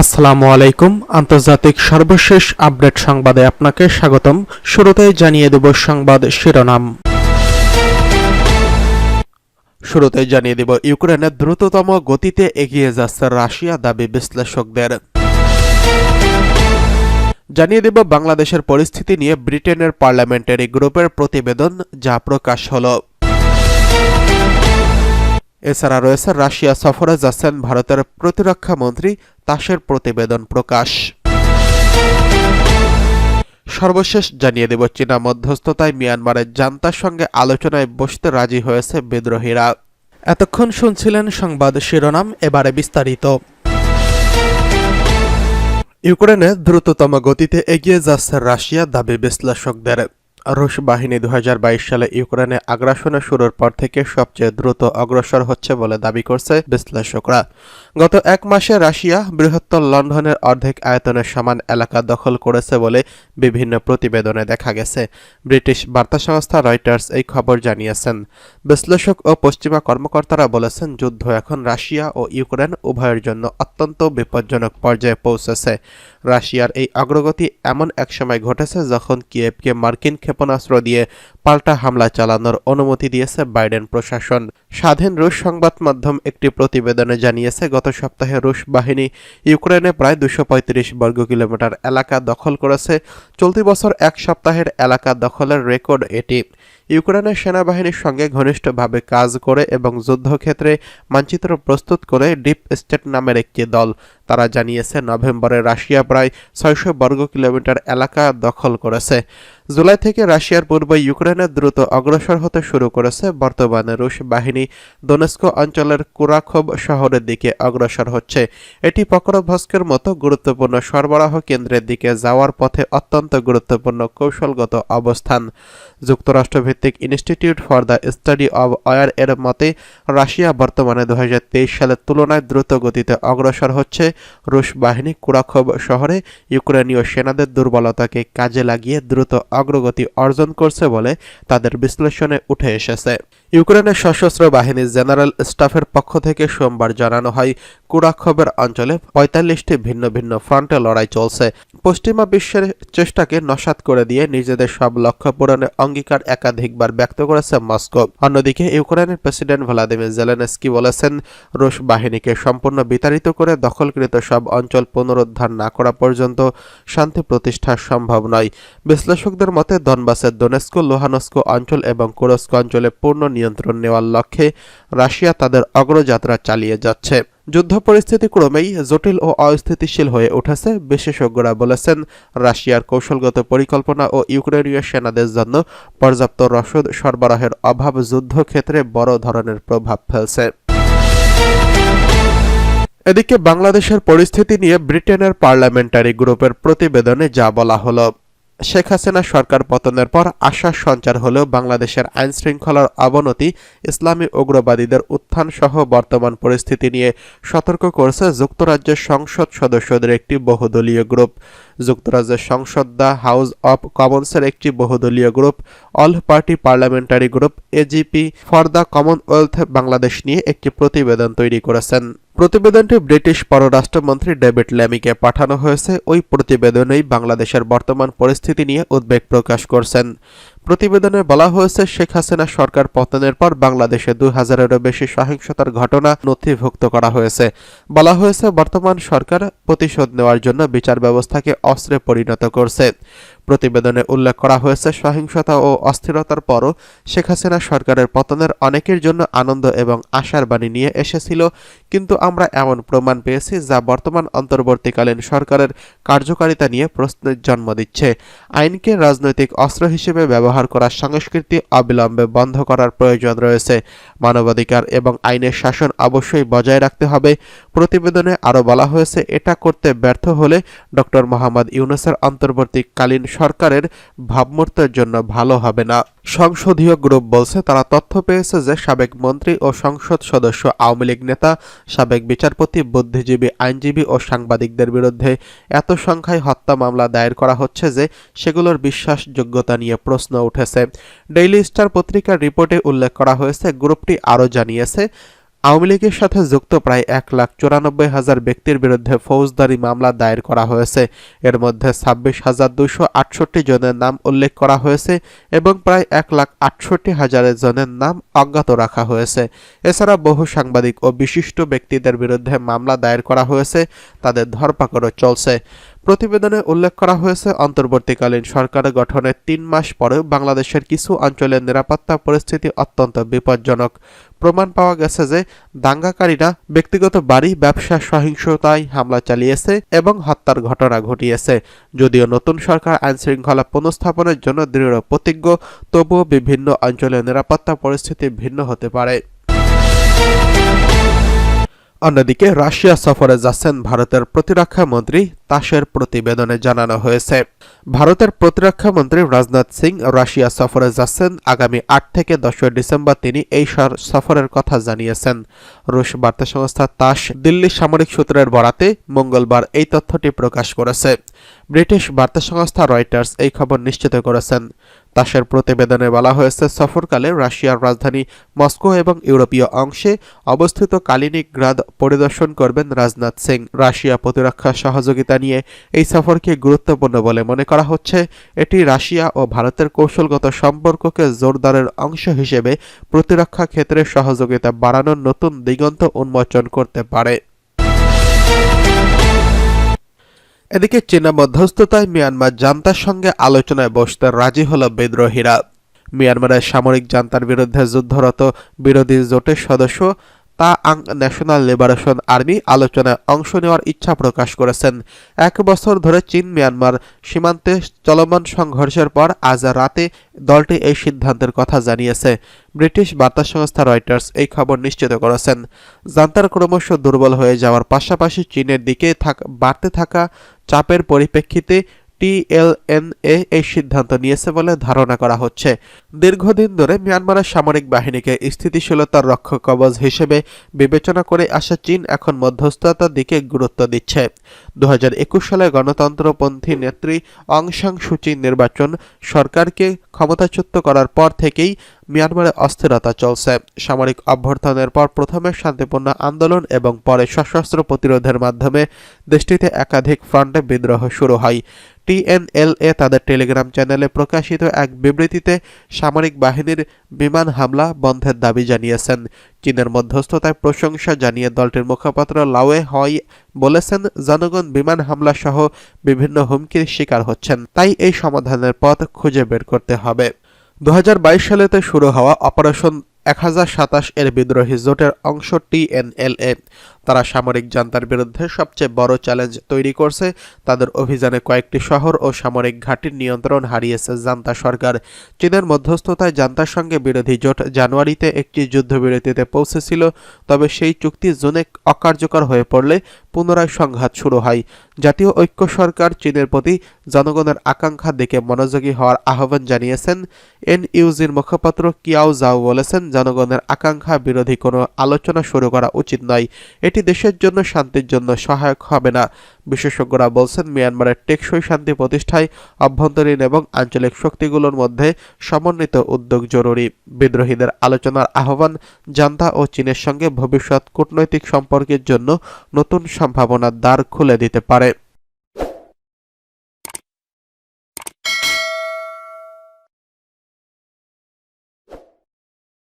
আসসালামু আলাইকুম। আন্তর্জাতিক সর্বশেষ আপডেট সংবাদে আপনাকে স্বাগতম। শুরুতেই জানিয়ে দেব সংবাদ শিরোনাম। শুরুতেই জানিয়ে দেব, ইউক্রেনের দ্রুততম গতিতে এগিয়ে যাচ্ছে রাশিয়া দাবি বিশ্লেষকদের। জানিয়ে দেব, বাংলাদেশের পরিস্থিতি নিয়ে ব্রিটেনের পার্লামেন্টারি গ্রুপের প্রতিবেদন যা প্রকাশ হলো। এছাড়া রয়েছে রাশিয়া সফরে যাচ্ছেন ভারতের প্রতিরক্ষা মন্ত্রী, তাসের প্রতিবেদন প্রকাশ। সর্বশেষ জানিয়ে দেব চীনা মধ্যস্থতায় মিয়ানমারের জান্তার সঙ্গে আলোচনায় বসতে রাজি হয়েছে বিদ্রোহীরা। এতক্ষণ শুনছিলেন সংবাদ শিরোনাম, এবারে বিস্তারিত। ইউক্রেনে দ্রুততম গতিতে এগিয়ে যাচ্ছে রাশিয়া দাবি বিশ্লেষকদের। রুশ বাহিনী দু হাজার বাইশ সালে ইউক্রেনে আগ্রাসনের শুরুর পর থেকে সবচেয়ে দ্রুত অগ্রসর হচ্ছে বলে দাবি করছে বিশ্লেষকরা। গত এক মাসে রাশিয়া বৃহত্তর লন্ডনের অর্ধেক আয়তনের সমান এলাকা দখল করেছে বলে বিভিন্ন প্রতিবেদনে দেখা গেছে। ব্রিটিশ বার্তা সংস্থা রয়টার্স এই খবর জানিয়েছেন। বিশ্লেষক ও পশ্চিমা কর্মকর্তারা বলেছেন, যুদ্ধ এখন রাশিয়া ও ইউক্রেন উভয়ের জন্য অত্যন্ত বিপজ্জনক পর্যায়ে পৌঁছেছে। রাশিয়ার এই অগ্রগতি এমন এক সময় ঘটেছে যখন কিয়েভকে মার্কিন ক্ষেপণাস্ত্র দিয়ে পাল্টা হামলা চালানোর অনুমতি দিয়েছে বাইডেন প্রশাসন। স্বাধীন রুশ সংবাদ মাধ্যম একটি প্রতিবেদনে জানিয়েছে, গত সপ্তাহে রুশ বাহিনী ইউক্রেনে প্রায় দুশো বর্গ কিলোমিটার এলাকা দখল করেছে। চলতি বছর এক সপ্তাহের এলাকা দখলের রেকর্ড এটি। ইউক্রেনের সেনাবাহিনীর সঙ্গে ঘনিষ্ঠভাবে কাজ করে এবং যুদ্ধক্ষেত্রে মানচিত্র প্রস্তুত করে ডিপ স্টেট নামের একটি দল। তারা জানিয়েছে, নভেম্বরে রাশিয়া প্রায় ছয়শো বর্গ কিলোমিটার এলাকা দখল করেছে। জুলাই থেকে রাশিয়ার পূর্বে ইউক্রেনের দ্রুত অগ্রসর হতে শুরু করেছে। বর্তমানে রুশ বাহিনী দোনেস্কো অঞ্চলের কুরাখোব শহরের দিকে অগ্রসর হচ্ছে। এটি পকরভস্কের মতো গুরুত্বপূর্ণ সরবরাহ কেন্দ্রের দিকে যাওয়ার পথে অত্যন্ত গুরুত্বপূর্ণ কৌশলগত অবস্থান। যুক্তরাষ্ট্রভিত্তিক institute for the study of war এর মতে, রাশিয়া বর্তমানে দু সালের তুলনায় দ্রুত গতিতে অগ্রসর হচ্ছে। রুশ বাহিনী কুরাখোব শহরে ইউক্রেনীয় সেনাদের দুর্বলতাকে কাজে লাগিয়ে দ্রুত অগ্রগতি অর্জন করছে বলে তাদের বিশ্লেষণে উঠে এসেছে। ইউক্রেনের সশস্ত্র বাহিনীর জেনারেল স্টাফের পক্ষ থেকে সোমবার জানানো হয় কুরাখবের অঞ্চলে পঁয়তাল্লিশটি ভিন্ন ভিন্ন ফ্রন্টে লড়াই চলছে। পশ্চিমা বিশ্বের চেষ্টাকে নসাত করে দিয়ে নিজেদের সব লক্ষ্য পূরণে অঙ্গীকার একাধিকবার ব্যক্ত করেছে মস্কো। অন্যদিকে ইউক্রেনের প্রেসিডেন্ট ভ্লাদিমির জেলেনস্কি বলেছেন, রুশ বাহিনীকে সম্পূর্ণ বিতাড়িত করে দখলকৃত সব অঞ্চল পুনরুদ্ধার না করা পর্যন্ত শান্তি প্রতিষ্ঠা সম্ভব নয়। বিশ্লেষকদের মতে, দনবাসের দোনেস্কো, লোহানস্কো অঞ্চল এবং কুরস্ক অঞ্চলে পূর্ণ নিয়ন্ত্রণ নেওয়ার লক্ষ্যে রাশিয়া তাদের অগ্রযাত্রা চালিয়ে যাচ্ছে। যুদ্ধ পরিস্থিতি ক্রমেই জটিল ও অস্থিতিশীল হয়ে উঠেছে, বিশেষজ্ঞরা বলেছেন। রাশিয়ার কৌশলগত পরিকল্পনা ও ইউক্রেনীয় সেনাদের জন্য পর্যাপ্ত রসদ সরবরাহের অভাব যুদ্ধক্ষেত্রে বড় ধরনের প্রভাব ফেলছে। এদিকে বাংলাদেশের পরিস্থিতি নিয়ে ব্রিটেনের পার্লামেন্টারি গ্রুপের প্রতিবেদনে যা বলা হলো শেখ হাসিনা সরকার পতনের পর আশার সঞ্চার হলেও বাংলাদেশের আইন শৃঙ্খলার অবনতি, ইসলামী উগ্রবাদীদের উত্থান সহ বর্তমান পরিস্থিতি নিয়ে সতর্ক করছে যুক্তরাজ্যের সংসদ সদস্যদের একটি বহুদলীয় গ্রুপ। যুক্তরাজ্যের সংসদ দ্য হাউস অব কমন্সের একটি বহুদলীয় group, all party parliamentary group A G P for the commonwealth Bangladesh নিয়ে একটি প্রতিবেদন তৈরি করেছেন। প্রতিবেদনটি ব্রিটিশ পররাষ্ট্রমন্ত্রী ডেভিড ল্যামিকে পাঠানো হয়েছে। ওই প্রতিবেদনেই বাংলাদেশের বর্তমান পরিস্থিতি নিয়ে উদ্বেগ প্রকাশ করছেন। প্রতিবেদনে বলা হয়েছে, শেখ হাসিনা সরকার পতনের পর বাংলাদেশে দুই হাজারেরও বেশি সহিংসতার ঘটনা নথিভুক্ত করা হয়েছে। বলা হয়েছে, বর্তমান সরকার প্রতিশোধ নেওয়ার জন্য বিচার ব্যবস্থাকে অস্ত্রে পরিণত করছে। প্রতিবেদনে উল্লেখ করা হয়েছে, সহিংসতা ও অস্থিরতার পরও শেখ হাসিনা সরকারের পতনের অনেকের জন্য আনন্দ এবং আশার বাণী নিয়ে এসেছিল, কিন্তু আমরা এমন প্রমাণ পেয়েছি যা বর্তমান অন্তর্বর্তীকালীন সরকারের কার্যকারিতা নিয়ে প্রশ্নের জন্ম দিচ্ছে। আইনকে রাজনৈতিক অস্ত্র হিসেবে ব্যবহার করার সংস্কৃতি অবিলম্বে বন্ধ করার প্রয়োজন রয়েছে। মানবাধিকার এবং আইনের শাসন অবশ্যই বজায় রাখতে হবে। প্রতিবেদনে আরও বলা হয়েছে, এটা করতে ব্যর্থ হলে ডক্টর মোহাম্মদ ইউনুসের অন্তর্বর্তীকালীন সরকারের ভাবমূর্তের জন্য ভালো হবে না। সংসদীয় গ্রুপ বলছে, তারা তথ্য পেয়েছে যে সাবেক মন্ত্রী ও সংসদ সদস্য আওয়ামী লীগ নেতা, সাবেক বিচারপতি, বুদ্ধিজীবী, আইনজীবী ও সাংবাদিকদের বিরুদ্ধে এত সংখ্যায় হত্যা মামলা দায়ের করা হচ্ছে যে সেগুলোর বিশ্বাসযোগ্যতা নিয়ে প্রশ্ন উঠেছে। ডেইলি স্টার পত্রিকার রিপোর্টে উল্লেখ করা হয়েছে, গ্রুপটি আরও জানিয়েছে আওয়ামী লীগের সাথে যুক্ত প্রায় এক লাখ চুরানব্বই হাজার ব্যক্তির বিরুদ্ধে ফৌজদারি মামলা দায়ের করা হয়েছে। এর মধ্যে ছাব্বিশ হাজার দুশো আটষট্টি জনের নাম উল্লেখ করা হয়েছে এবং প্রায় এক লাখ আটষট্টি হাজারের জনের নাম অজ্ঞাত রাখা হয়েছে। এছাড়া বহু সাংবাদিক ও বিশিষ্ট ব্যক্তিদের বিরুদ্ধে মামলা দায়ের করা হয়েছে। তাদের ধরপাকড়ও চলছে। প্রতিবেদনে উল্লেখ করা হয়েছে, অন্তর্বর্তীকালীন সরকার গঠনের তিন মাস পরেও বাংলাদেশের কিছু অঞ্চলের নিরাপত্তা পরিস্থিতি অত্যন্ত বিপজ্জনক। প্রমাণ পাওয়া গেছে যে, দাঙ্গাকারীরা ব্যক্তিগত বাড়ি, ব্যবসা, সহিংসতায় হামলা চালিয়েছে এবং হত্যার ঘটনা ঘটিয়েছে। যদিও নতুন সরকার আইনশৃঙ্খলা পুনঃস্থাপনের জন্য দৃঢ় প্রতিজ্ঞ, তবুও বিভিন্ন অঞ্চলের নিরাপত্তা পরিস্থিতি ভিন্ন হতে পারে। অন্যদিকে রাশিয়া সফরে যাচ্ছেন ভারতের প্রতিরক্ষা মন্ত্রী তাসের প্রতিবেদনে জানানো হয়েছে। ভারতের প্রতিরক্ষা মন্ত্রী রাজনাথ সিং রাশিয়া সফরে যাচ্ছেন। আগামী আট থেকে দশই ডিসেম্বর তিনি এই সফরের কথা জানিয়েছেন। রুশ বার্তা সংস্থা তাস দিল্লি সামরিক সূত্রের বরাতে মঙ্গলবার এই তথ্যটি প্রকাশ করেছে। ব্রিটিশ বার্তা সংস্থা রয়টার্স এই খবর নিশ্চিত করেছেন। তাসের প্রতিবেদনে বলা হয়েছে, সফরকালে রাশিয়ার রাজধানী মস্কো এবং ইউরোপীয় অংশে অবস্থিত কালিনিক গ্রাদ পরিদর্শন করবেন রাজনাথ সিং। রাশিয়া প্রতিরক্ষা সহযোগিতা নিয়ে এই সফরকে গুরুত্বপূর্ণ বলে মনে করা হচ্ছে। এটি রাশিয়া ও ভারতের কৌশলগত সম্পর্ককে জোরদারের অংশ হিসেবে প্রতিরক্ষা ক্ষেত্রে সহযোগিতা বাড়ানোর নতুন দিগন্ত উন্মোচন করতে পারে। এদিকে চীনা মধ্যস্থতায় মিয়ানমার জান্তার সঙ্গে আলোচনায় বসতে রাজি হল বিদ্রোহীরা। মিয়ানমারের সামরিক জান্তার বিরুদ্ধে যুদ্ধরত বিরোধী জোটের সদস্য তা আং ন্যাশনাল লিবারেশন আর্মি আলোচনায় অংশ নেওয়ার ইচ্ছা প্রকাশ করেছেন। এক বছর ধরে চীন, মিয়ানমার সীমান্তে চলমান সংঘর্ষের পর আজ রাতে দলটি এই সিদ্ধান্তের কথা জানিয়েছে। ব্রিটিশ বার্তা সংস্থা রয়টার্স এই খবর নিশ্চিত করেছেন। জান্তার ক্রমশ দুর্বল হয়ে যাওয়ার পাশাপাশি চীনের দিকে বাড়তে থাকা চাপের পরিপ্রেক্ষিতে টিএলএনএ এই সিদ্ধান্ত নিয়েছে বলে ধারণা করা হচ্ছে। দীর্ঘদিন ধরে মিয়ানমারের সামরিক বাহিনীকে স্থিতিশীলতার রক্ষক কবজ হিসেবে বিবেচনা করে আসা চীন এখন মধ্যস্থতার দিকে গুরুত্ব দিচ্ছে। দু হাজার একুশ সালে গণতন্ত্রপন্থী নেত্রী অং সাং নির্বাচন সরকারকে ক্ষমতাচ্যুত করার পর থেকেই মিয়ানমারে অস্থিরতা চলছে। সামরিক অভ্যর্থনের পর প্রথমে শান্তিপূর্ণ আন্দোলন এবং পরে সশস্ত্র প্রতিরোধের মাধ্যমে দেশটিতে একাধিক ফ্রন্টে বিদ্রোহ শুরু হয়। টিএনএলএ তাদের টেলিগ্রাম চ্যানেলে প্রকাশিত এক বিবৃতিতে সামরিক বাহিনীর বিমান হামলা বন্ধের দাবি জানিয়েছেন। চীনের মধ্যস্থতায় প্রশংসা জানিয়ে দলটির মুখপাত্র লাওয়ে হয় বলেছেন, জনগণ বিমান হামলা সহ বিভিন্ন হুমকির শিকার হচ্ছেন, তাই এই সমাধানের পথ খুঁজে বের করতে হবে। দু হাজার বাইশ সালেতে শুরু হওয়া অপারেশন এক হাজার সাতাশ এর বিদ্রোহী জোটের অংশ টিএনএলএ তারা সামরিক জান্তার বিরুদ্ধে সবচেয়ে বড় চ্যালেঞ্জ তৈরি করছে। তাদের অভিযানে কয়েকটি শহর ও সামরিক ঘাঁটির নিয়ন্ত্রণ হারিয়েছে জান্তা সরকার। চীনের মধ্যস্থতায় জান্তার সঙ্গে বিরোধী জোট জানুয়ারিতে একটি যুদ্ধবিরতিতে পৌঁছেছিল, তবে সেই চুক্তি জুনে অকার্যকর হয়ে পড়লে পুনরায় সংঘাত শুরু হয়। জাতীয় ঐক্য সরকার চীনের প্রতি জনগণের আকাঙ্ক্ষা দেখে মনোযোগী হওয়ার আহ্বান জানিয়েছেন। এনইউজির মুখপাত্র কিয়াও জাও বলেছেন, জনগণের আকাঙ্ক্ষা বিরোধী কোনো আলোচনা শুরু করা উচিত নয়। এটি দেশের জন্য শান্তির জন্য সহায়ক হবে না। বিশেষজ্ঞরা বলছেন, মিয়ানমারের টেকসই শান্তি প্রতিষ্ঠায় অভ্যন্তরীণ এবং আঞ্চলিক শক্তিগুলোর মধ্যে সমন্বিত উদ্যোগ জরুরি। বিদ্রোহীদের আলোচনার আহ্বান জান্তা ও চীনের সঙ্গে ভবিষ্যৎ কূটনৈতিক সম্পর্কের জন্য নতুন সম্ভাবনার দ্বার খুলে দিতে পারে।